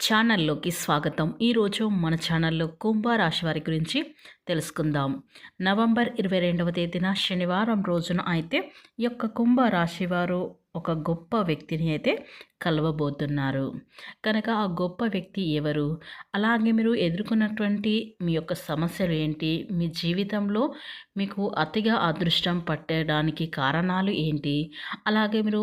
ఛానల్లోకి స్వాగతం. ఈరోజు మన ఛానల్లో కుంభరాశి వారి గురించి తెలుసుకుందాం. నవంబర్ ఇరవై రెండవ తేదీన శనివారం రోజున అయితే ఈ యొక్క కుంభరాశి వారు ఒక గొప్ప వ్యక్తిని అయితే కలవబోతున్నారు. కనుక ఆ గొప్ప వ్యక్తి ఎవరు? అలాగే మీరు ఎదుర్కొన్నటువంటి మీ యొక్క సమస్యలు ఏంటి? మీ జీవితంలో మీకు అతిగా అదృష్టం పట్టడానికి కారణాలు ఏంటి? అలాగే మీరు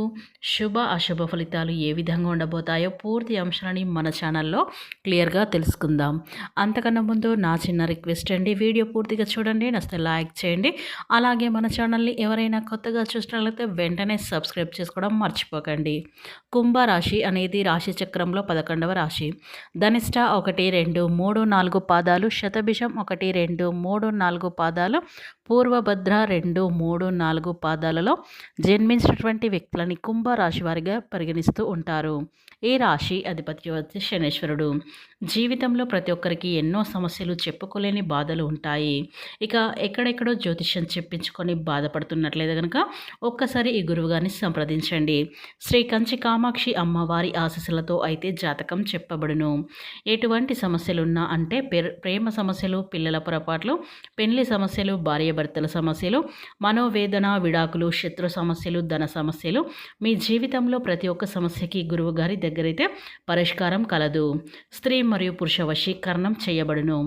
శుభ అశుభ ఫలితాలు ఏ విధంగా ఉండబోతాయో పూర్తి అంశాలని మన ఛానల్లో క్లియర్గా తెలుసుకుందాం. అంతకన్నా ముందు నా చిన్న రిక్వెస్ట్ అండి వీడియో పూర్తిగా చూడండి నచ్చితే లైక్ చేయండి. అలాగే మన ఛానల్ని ఎవరైనా కొత్తగా చూసినట్లయితే వెంటనే సబ్స్క్రైబ్ చేసుకోవడం మర్చిపోకండి. కుంభరాశి అనేది రాశి చక్రంలో పదకొండవ రాశి. ధనిష్ట ఒకటి రెండు మూడు నాలుగు పాదాలు శతభిషం ఒకటి రెండు మూడు నాలుగు పాదాలు పూర్వభద్ర రెండు మూడు నాలుగు పాదాలలో జన్మించినటువంటి వ్యక్తులని కుంభరాశి వారిగా పరిగణిస్తూ ఉంటారు. ఈ రాశి అధిపతి వచ్చి శనేశ్వరుడు. జీవితంలో ప్రతి ఒక్కరికి ఎన్నో సమస్యలు చెప్పుకోలేని బాధలు ఉంటాయి. ఇక ఎక్కడెక్కడో జ్యోతిష్యం చెప్పించుకొని బాధపడుతున్నట్లేదు కనుక ఒక్కసారి ఈ గురువుగారిని సంప్రదించండి. శ్రీ కంచి కామాక్షి అమ్మవారి ఆశీస్సులతో అయితే జాతకం చెప్పబడును. ఎటువంటి సమస్యలున్నా అంటే ప్రేమ సమస్యలు పిల్లల పొరపాట్లు పెళ్ళి సమస్యలు భార్య భార్యాభర్తల సమస్యలు మనోవేదన విడాకులు శత్రు సమస్యలు ధన సమస్యలు మీ జీవితంలో ప్రతి ఒక్క సమస్యకి గురువు గారి దగ్గరైతే పరిష్కారం కలదు. స్త్రీ మరియు పురుష వశీకరణం చేయబడును.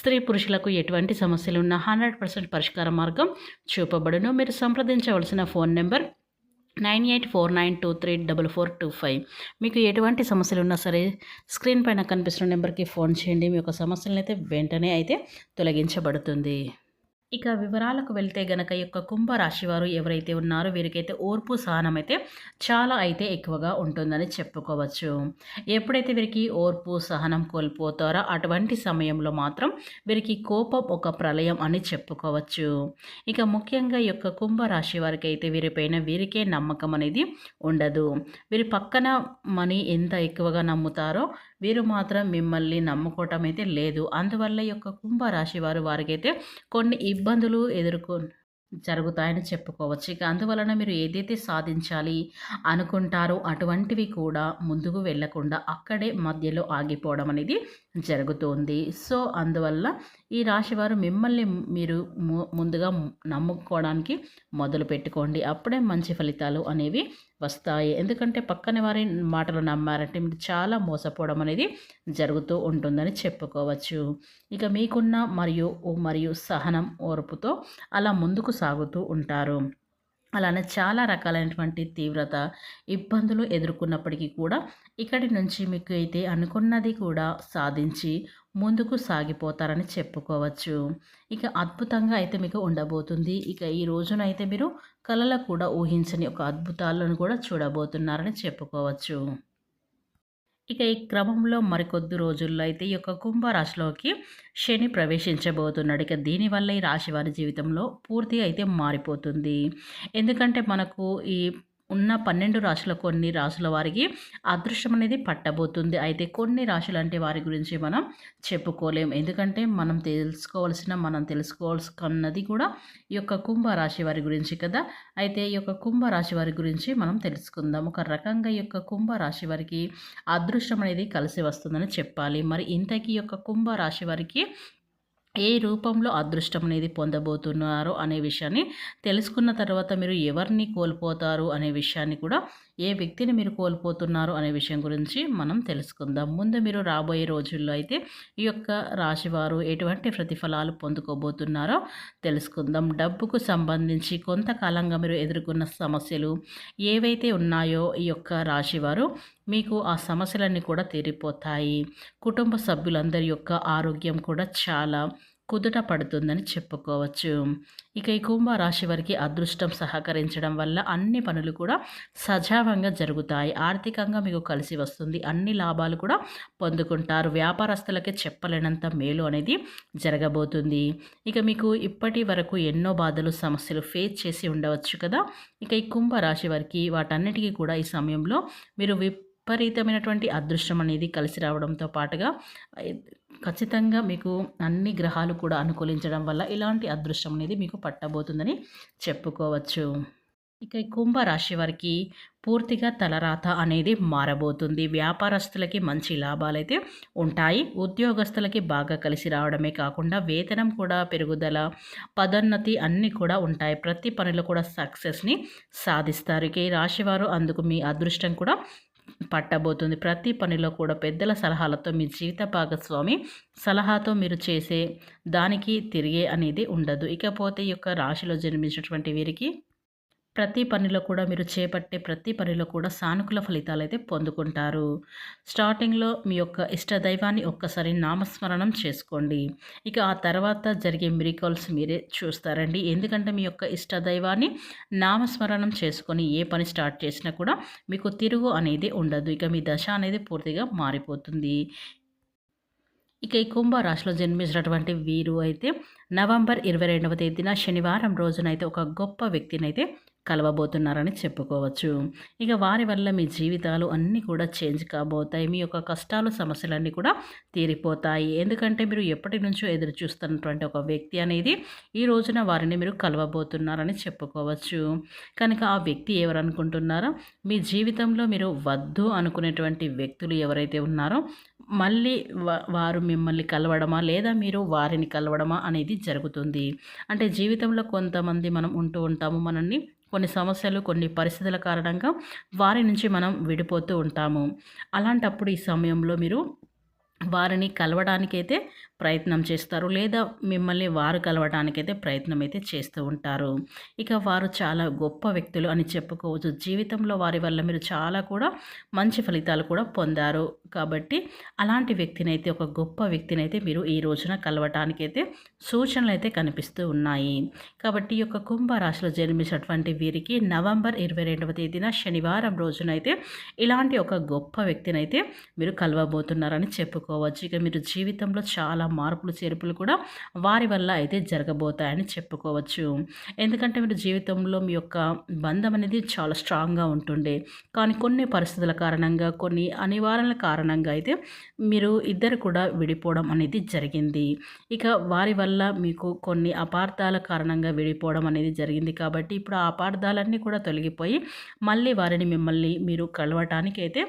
స్త్రీ పురుషులకు ఎటువంటి సమస్యలున్నా హండ్రెడ్ పర్సెంట్ పరిష్కార మార్గం చూపబడును. మీరు సంప్రదించవలసిన phone number nine eight four nine two three double four two five. మీకు ఎటువంటి సమస్యలు ఉన్నా సరే స్క్రీన్ పైన కనిపిస్తున్న నెంబర్కి ఫోన్ చేయండి. మీ యొక్క సమస్యలను అయితే వెంటనే అయితే తొలగించబడుతుంది. ఇక వివరాలకు వెళ్తే గనక యొక్క కుంభరాశి వారు ఎవరైతే ఉన్నారో వీరికైతే ఓర్పు సహనం అయితే చాలా అయితే ఎక్కువగా ఉంటుందని చెప్పుకోవచ్చు. ఎప్పుడైతే వీరికి ఓర్పు సహనం కోల్పోతారో అటువంటి సమయంలో మాత్రం వీరికి కోపం ఒక ప్రళయం అని చెప్పుకోవచ్చు. ఇక ముఖ్యంగా యొక్క కుంభరాశి వారికి అయితే వీరిపైన వీరికే నమ్మకం అనేది ఉండదు. వీరి పక్కన మనీ ఎంత ఎక్కువగా నమ్ముతారో వీరు మాత్రం మిమ్మల్ని నమ్ముకోవటం అయితే లేదు. అందువల్ల యొక్క కుంభరాశి వారు వారికైతే కొన్ని ఇబ్బందులు ఎదుర్కొ జరుగుతాయని చెప్పుకోవచ్చు. ఇక అందువలన మీరు ఏదైతే సాధించాలి అనుకుంటారో అటువంటివి కూడా ముందుకు వెళ్ళకుండా అక్కడే మధ్యలో ఆగిపోవడం అనేది జరుగుతుంది. సో అందువల్ల ఈ రాశివారు మిమ్మల్ని మీరు ముందుగా నమ్ముకోవడానికి మొదలు పెట్టుకోండి. అప్పుడే మంచి ఫలితాలు అనేవి వస్తాయి. ఎందుకంటే పక్కన వారి మాటలు నమ్మారంటే మీరు చాలా మోసపోవడం అనేది జరుగుతూ ఉంటుందని చెప్పుకోవచ్చు. ఇక మీకున్న మరియు మరియు సహనం ఓర్పుతో అలా ముందుకు సాగుతూ ఉంటారు. అలానే చాలా రకాలైనటువంటి తీవ్రత ఇబ్బందులు ఎదుర్కొన్నప్పటికీ కూడా ఇక్కడి నుంచి మీకు అయితే అనుకున్నది కూడా సాధించి ముందుకు సాగిపోతారని చెప్పుకోవచ్చు. ఇక అద్భుతంగా అయితే మీకు ఉండబోతుంది. ఇక ఈ రోజునైతే మీరు కళలో కూడా ఊహించని ఒక అద్భుతాలను కూడా చూడబోతున్నారని చెప్పుకోవచ్చు. ఇక ఈ క్రమంలో మరికొద్ది రోజుల్లో అయితే ఈ యొక్క కుంభరాశిలోకి శని ప్రవేశించబోతున్నాడు. ఇక దీనివల్ల ఈ రాశి వారి జీవితంలో పూర్తిగా అయితే మారిపోతుంది. ఎందుకంటే మనకు ఈ ఉన్న పన్నెండు రాశుల కొన్ని రాశుల వారికి అదృష్టం అనేది పట్టబోతుంది. అయితే కొన్ని రాశులు అంటే వారి గురించి మనం చెప్పుకోలేం. ఎందుకంటే మనం తెలుసుకోవాల్సిన మనం తెలుసుకోవాల్సినది కూడా ఈ యొక్క కుంభరాశి వారి గురించి కదా. అయితే ఈ యొక్క కుంభరాశి వారి గురించి మనం తెలుసుకుందాం. ఒక రకంగా ఈ యొక్క కుంభరాశి వారికి అదృష్టం అనేది కలిసి వస్తుందని చెప్పాలి. మరి ఇంతకీ యొక్క కుంభరాశి వారికి ఏ రూపంలో అదృష్టం అనేది పొందబోతున్నారో అనే విషయాన్ని తెలుసుకున్న తర్వాత మీరు ఎవరిని కోల్పోతారు అనే విషయాన్ని కూడా ఏ వ్యక్తిని మీరు కోల్పోతున్నారు అనే విషయం గురించి మనం తెలుసుకుందాం. ముందు మీరు రాబోయే రోజుల్లో అయితే ఈ యొక్క రాశివారు ఎటువంటి ప్రతిఫలాలు పొందుకోబోతున్నారో తెలుసుకుందాం. డబ్బుకు సంబంధించి కొంతకాలంగా మీరు ఎదుర్కొన్న సమస్యలు ఏవైతే ఉన్నాయో ఈ యొక్క రాశివారు మీకు ఆ సమస్యలన్నీ కూడా తీరిపోతాయి. కుటుంబ సభ్యులందరి యొక్క ఆరోగ్యం కూడా చాలా కుదుట పడుతుందని చెప్పుకోవచ్చు. ఇక ఈ కుంభరాశి వారికి అదృష్టం సహకరించడం వల్ల అన్ని పనులు కూడా సజావంగా జరుగుతాయి. ఆర్థికంగా మీకు కలిసి వస్తుంది. అన్ని లాభాలు కూడా పొందుకుంటారు. వ్యాపారస్తులకే చెప్పలేనంత మేలు అనేది జరగబోతుంది. ఇక మీకు ఇప్పటి వరకు ఎన్నో బాధలు సమస్యలు ఫేస్ చేసి ఉండవచ్చు కదా? ఇక ఈ కుంభరాశి వారికి వాటన్నిటికీ కూడా ఈ సమయంలో మీరు విపరీతమైనటువంటి అదృష్టం అనేది కలిసి రావడంతో పాటుగా ఖచ్చితంగా మీకు అన్ని గ్రహాలు కూడా అనుకూలించడం వల్ల ఇలాంటి అదృష్టం అనేది మీకు పట్టబోతుందని చెప్పుకోవచ్చు. ఇక ఈ కుంభరాశి వారికి పూర్తిగా తలరాత అనేది మారబోతుంది. వ్యాపారస్తులకి మంచి లాభాలైతే ఉంటాయి. ఉద్యోగస్తులకి బాగా కలిసి రావడమే కాకుండా వేతనం కూడా పెరుగుదల పదోన్నతి అన్నీ కూడా ఉంటాయి. ప్రతి పనిలో కూడా సక్సెస్ని సాధిస్తారు. ఇక ఈ రాశివారు అందుకు మీ అదృష్టం కూడా పట్టబోతుంది. ప్రతి పనిలో కూడా పెద్దల సలహాలతో మీ జీవిత భాగస్వామి సలహాతో మీరు చేసే దానికి తిరిగే అనేది ఉండదు. ఇకపోతే ఈ యొక్క రాశిలో జన్మించినటువంటి వీరికి ప్రతి పనిలో కూడా మీరు చేపట్టే ప్రతి పనిలో కూడా సానుకూల ఫలితాలు అయితే పొందుకుంటారు. స్టార్టింగ్లో మీ యొక్క ఇష్ట దైవాన్ని ఒక్కసారి నామస్మరణం చేసుకోండి. ఇక ఆ తర్వాత జరిగే మిరికల్స్ మీరే చూస్తారండి. ఎందుకంటే మీ యొక్క ఇష్ట దైవాన్ని నామస్మరణం చేసుకొని ఏ పని స్టార్ట్ చేసినా కూడా మీకు తిరుగు అనేది ఉండదు. ఇక మీ దశ అనేది పూర్తిగా మారిపోతుంది. ఇక ఈ కుంభరాశిలో జన్మించినటువంటి వీరు అయితే నవంబర్ ఇరవై రెండవ తేదీన శనివారం రోజునైతే ఒక గొప్ప వ్యక్తినైతే కలవబోతున్నారని చెప్పుకోవచ్చు. ఇక వారి వల్ల మీ జీవితాలు అన్నీ కూడా చేంజ్ కాబోతాయి. మీ యొక్క కష్టాలు సమస్యలన్నీ కూడా తీరిపోతాయి. ఎందుకంటే మీరు ఎప్పటి నుంచో ఎదురు చూస్తున్నటువంటి ఒక వ్యక్తి అనేది ఈ రోజున వారిని మీరు కలవబోతున్నారని చెప్పుకోవచ్చు. కనుక ఆ వ్యక్తి ఎవరనుకుంటున్నారో? మీ జీవితంలో మీరు వద్దు అనుకునేటువంటి వ్యక్తులు ఎవరైతే ఉన్నారో మళ్ళీ వారు మిమ్మల్ని కలవడమా? లేదా మీరు వారిని కలవడమా? అనేది జరుగుతుంది. అంటే జీవితంలో కొంతమంది మనం ఉంటూ ఉంటాము. మనల్ని కొన్ని సమస్యలు కొన్ని పరిస్థితుల కారణంగా వారి నుంచి మనం విడిపోతూ ఉంటాము. అలాంటప్పుడు ఈ సమయంలో మీరు వారిని కలవడానికైతే ప్రయత్నం చేస్తారు లేదా మిమ్మల్ని వారు కలవడానికైతే ప్రయత్నం అయితే చేస్తూ ఉంటారు. ఇక వారు చాలా గొప్ప వ్యక్తులు అని చెప్పుకోవచ్చు. జీవితంలో వారి వల్ల మీరు చాలా కూడా మంచి ఫలితాలు కూడా పొందారు. కాబట్టి అలాంటి వ్యక్తిని అయితే ఒక గొప్ప వ్యక్తిని అయితే మీరు ఈ రోజున కలవటానికైతే సూచనలు అయితే కనిపిస్తూ ఉన్నాయి. కాబట్టి ఈ యొక్క కుంభరాశిలో జన్మించినటువంటి వీరికి నవంబర్ ఇరవై రెండవ తేదీన శనివారం రోజునైతే ఇలాంటి ఒక గొప్ప వ్యక్తిని అయితే మీరు కలవబోతున్నారని చెప్పుకోవచ్చు. ఇక మీరు జీవితంలో చాలా చాలా మార్పులు చేర్పులు కూడా వారి వల్ల అయితే జరగబోతాయని చెప్పుకోవచ్చు. ఎందుకంటే మీరు జీవితంలో మీ యొక్క బంధం అనేది చాలా స్ట్రాంగ్గా ఉంటుండే. కానీ కొన్ని పరిస్థితుల కారణంగా కొన్ని అనివారణల కారణంగా అయితే మీరు ఇద్దరు కూడా విడిపోవడం అనేది జరిగింది. ఇక వారి వల్ల మీకు కొన్ని అపార్థాల కారణంగా విడిపోవడం అనేది జరిగింది. కాబట్టి ఇప్పుడు ఆ అపార్థాలన్నీ కూడా తొలగిపోయి మళ్ళీ వారిని మిమ్మల్ని మీరు కలవటానికి అయితే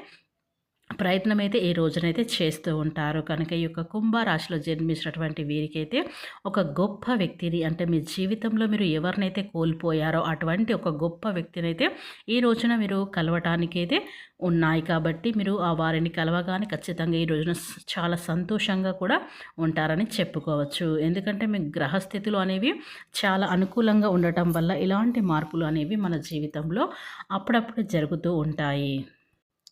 ప్రయత్నం అయితే ఈ రోజునైతే చేస్తూ ఉంటారు. కనుక ఈ యొక్క కుంభరాశిలో జన్మించినటువంటి వీరికైతే ఒక గొప్ప వ్యక్తిని అంటే మీ జీవితంలో మీరు ఎవరినైతే కోల్పోయారో అటువంటి ఒక గొప్ప వ్యక్తిని అయితే ఈ రోజున మీరు కలవటానికి అయితే ఉన్నాయి. కాబట్టి మీరు ఆ వారిని కలవగానే ఖచ్చితంగా ఈ రోజున చాలా సంతోషంగా కూడా ఉంటారని చెప్పుకోవచ్చు. ఎందుకంటే మీ గ్రహస్థితులు అనేవి చాలా అనుకూలంగా ఉండటం వల్ల ఇలాంటి మార్పులు అనేవి మన జీవితంలో అప్పుడప్పుడు జరుగుతూ ఉంటాయి.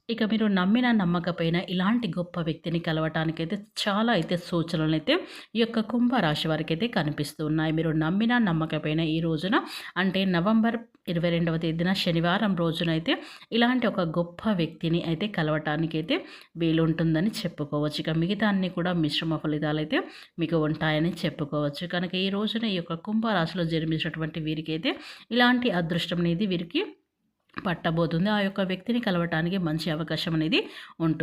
ఇక మీరు నమ్మిన నమ్మకపోయినా ఇలాంటి గొప్ప వ్యక్తిని కలవటానికైతే చాలా అయితే సూచనలు అయితే ఈ యొక్క కుంభరాశి వారికి అయితే కనిపిస్తూ ఉన్నాయి. మీరు నమ్మిన నమ్మకపోయినా ఈ రోజున అంటే నవంబర్ ఇరవై రెండవ తేదీన శనివారం రోజునైతే ఇలాంటి ఒక గొప్ప వ్యక్తిని అయితే కలవటానికైతే వీలుంటుందని చెప్పుకోవచ్చు. ఇక మిగతా అన్ని కూడా మిశ్రమ ఫలితాలు అయితే మీకు ఉంటాయని చెప్పుకోవచ్చు. కనుక ఈ రోజున ఈ యొక్క కుంభరాశిలో జన్మించినటువంటి వీరికైతే ఇలాంటి అదృష్టం అనేది వీరికి పట్టబోతుంది. ఆ యొక్క వ్యక్తిని కలవటానికి మంచి అవకాశం అనేది ఉంటుంది.